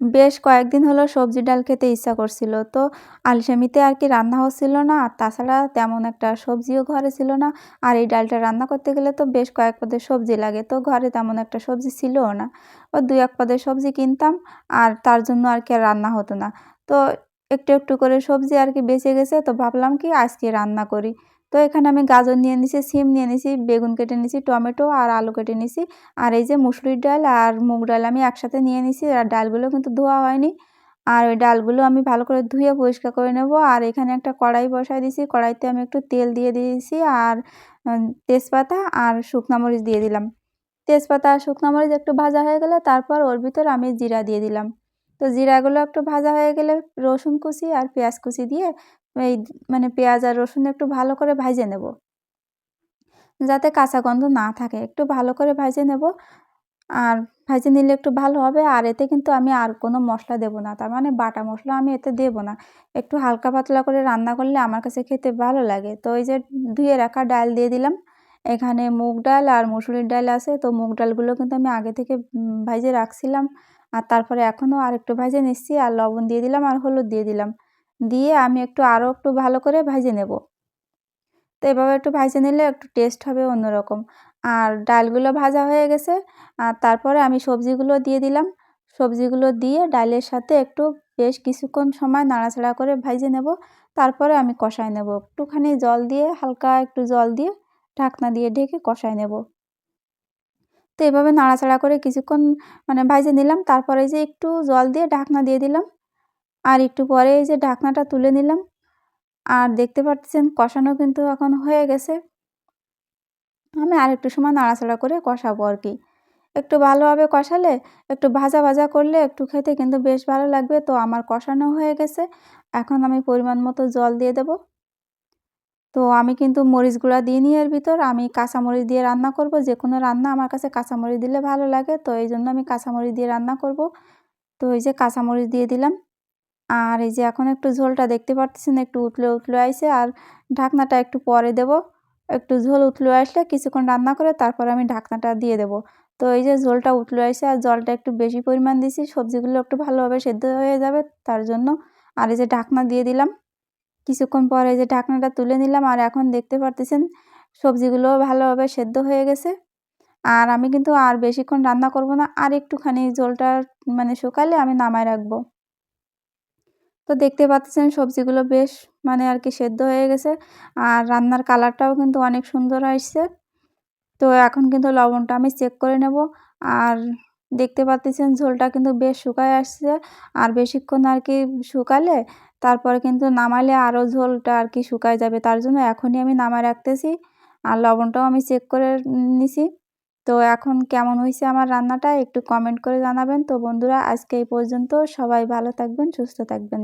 বেশ কয়েকদিন হলো সবজি ডাল খেতে ইচ্ছা করছিল। তো আলসেমিতে আর কি রান্না হচ্ছিল না, আর তাছাড়া তেমন একটা সবজিও ঘরে ছিল না। আর এই ডালটা রান্না করতে গেলে তো বেশ কয়েক পদের সবজি লাগে, তো ঘরে তেমন একটা সবজি ছিলও না। ও দুই এক পদের সবজি কিনতাম, আর তার জন্য আর কি রান্না হতো না। তো একটু একটু করে সবজি আর কি বেঁচে গেছে, তো ভাবলাম কি আজকে রান্না করি। তো এখানে আমি গাজর নিয়ে নিছি, সিম নিয়ে নিছি, বেগুন কেটে নিছি, টমেটো আর আলু কেটে নিছি। আর এই যে মুসুরির ডাল আর মুগ ডাল আমি একসাথে নিয়ে নিছি আর ডালগুলো কিন্তু ধোয়া হয়নি। আর ওই ডালগুলো আমি ভালো করে ধুয়ে পরিষ্কার করে নেব। আর এখানে একটা কড়াই বসাই দিছি, কড়াইতে আমি একটু তেল দিয়ে দিয়েছি আর তেজপাতা আর শুকনা মরিচ দিয়ে দিলাম। তেজপাতা আর শুকনা মরিচ একটু ভাজা হয়ে গেলে তারপর ওর ভিতর আমি জিরা দিয়ে দিলাম। তো জিরাগুলো একটু ভাজা হয়ে গেলে রসুন কুচি আর পেঁয়াজ কুচি দিয়ে এই মানে পেঁয়াজ আর রসুন একটু ভালো করে ভাজে নেব। যাতে কাঁচা গন্ধ না থাকে, একটু ভালো করে ভাজে নেব। আর ভাজে নিলে একটু ভালো হবে, আর এতে কিন্তু আমি আর কোনো মশলা দেব না, তার মানে বাটা মশলা আমি এতে দেব না। একটু হালকা পাতলা করে রান্না করলে আমার কাছে খেতে ভালো লাগে। তো এই যে ধুয়ে রাখা ডাল দিয়ে দিলাম, এখানে মুগ ডাল আর মুসুরির ডাল আছে, তো মুগ ডালগুলো কিন্তু আমি আগে থেকে ভাজে রাখছিলাম। আর তারপরে এখনও আর একটু ভাজে নিচ্ছি, আর লবণ দিয়ে দিলাম আর হলুদ দিয়ে দিলাম। দিয়ে আমি একটু আরও একটু ভালো করে ভাজে নেব। তো এভাবে একটু ভাজে নিলে একটু টেস্ট হবে অন্যরকম। আর ডালগুলো ভাজা হয়ে গেছে, আর তারপরে আমি সবজিগুলো দিয়ে দিলাম। সবজিগুলো দিয়ে ডালের সাথে একটু বেশ কিছুক্ষণ সময় নাড়াচাড়া করে ভাজে নেব। তারপরে আমি কষায় নেব। একটুখানি জল দিয়ে, হালকা একটু জল দিয়ে ঢাকনা দিয়ে ঢেকে কষায় নেব। তো এভাবে নাড়াচাড়া করে কিছুক্ষণ মানে ভাজে নিলাম। তারপরে যে একটু জল দিয়ে ঢাকনা দিয়ে দিলাম আর একটু পরে এই যে ঢাকনাটা তুলে নিলাম। আর দেখতে পাচ্ছেন কষানো কিন্তু এখন হয়ে গেছে। আমি আর একটু সময় নাড়াচাড়া করে কষাবো আর কি। একটু ভালোভাবে কষালে, একটু ভাজা ভাজা করলে একটু খেতে কিন্তু বেশ ভালো লাগবে। তো আমার কষানো হয়ে গেছে। এখন আমি পরিমাণ মতো জল দিয়ে দেব। তো আমি কিন্তু মরিচ গুঁড়া দিইনি এর ভিতর। আমি কাঁচামরিচ দিয়ে রান্না করব। যে কোনো রান্না আমার কাছে কাঁচামরিচ দিলে ভালো লাগে। তো এই জন্য আমি কাঁচামরিচ দিয়ে রান্না করব। তো এই যে কাঁচামরিচ দিয়ে দিলাম। আর এই যে এখন একটু ঝোলটা দেখতে পাচ্ছেন একটু উতলে উতলে আইসে আর ঢাকনাটা একটু পরে দেব। একটু ঝোল উতলে আসলে কিছুক্ষণ রান্না করে তারপর আমি ঢাকনাটা দিয়ে দেব। তো এই যে ঝোলটা উতলে আসে আর জলটা একটু বেশি পরিমাণ দিছি, সবজিগুলো একটু ভালোভাবে সেদ্ধ হয়ে যাবে তার জন্য। আর এই যে ঢাকনা দিয়ে দিলাম। কিছুক্ষণ পরে এই যে ঢাকনাটা তুলে নিলাম। আর এখন দেখতে পারতেছেন, সবজিগুলো ভালোভাবে সেদ্ধ হয়ে গেছে। আর আমি কিন্তু আর বেশিক্ষণ রান্না করব না। আর একটুখানি ঝোলটা মানে শুকালে আমি নামায় রাখব। তো দেখতে পাচ্ছেন সবজিগুলো বেশ মানে আর কি সেদ্ধ হয়ে গেছে। আর রান্নার কালারটাও কিন্তু অনেক সুন্দর আসছে। তো এখন কিন্তু লবণটা আমি চেক করে নেব। আর দেখতে পাচ্ছেন ঝোলটা কিন্তু বেশ শুকায় আসছে। আর বেশিক্ষণ আর কি শুকালে তারপরে কিন্তু নামালে আরও ঝোলটা আর কি শুকায় যাবে। তার জন্য এখনই আমি নামায় রাখতেছি। আর লবণটাও আমি চেক করে নিছি। তো এখন কেমন হয়েছে আমার রান্নাটা একটু কমেন্ট করে জানাবেন। তো বন্ধুরা, আজকে এই পর্যন্ত। সবাই ভালো থাকবেন, সুস্থ থাকবেন।